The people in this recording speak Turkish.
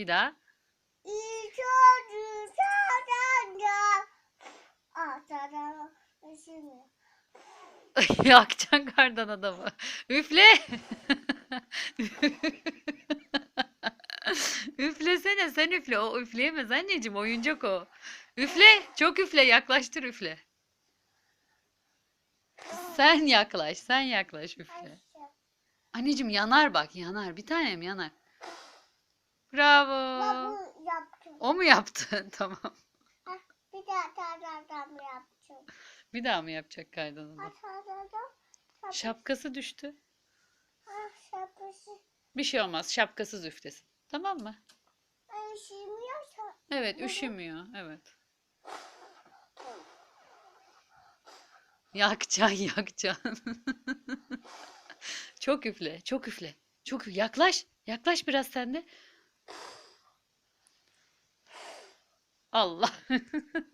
Bir daha. Yakacaksın kardan adamı. Üfle. Üflesene sen üfle. O üfleyemez anneciğim. Oyuncak o. Üfle. Çok üfle. Yaklaştır üfle. Sen yaklaş. Sen yaklaş üfle. Anneciğim yanar bak. Yanar. Bir tanem yanar. Bravo. Mu yaptı? Tamam. Bir daha tarladan yaptım. Bir daha mı yapacak adam? Tarladan. Şapkası düştü. Ah şapkası. Bir şey olmaz. Şapkasız üflesin. Tamam mı? Işınmıyorsa. Evet, üşümüyor. Evet. Yakacaksın, yakacaksın. Çok üfle, çok üfle. Çok üfle. Yaklaş, yaklaş biraz sen de. Allah.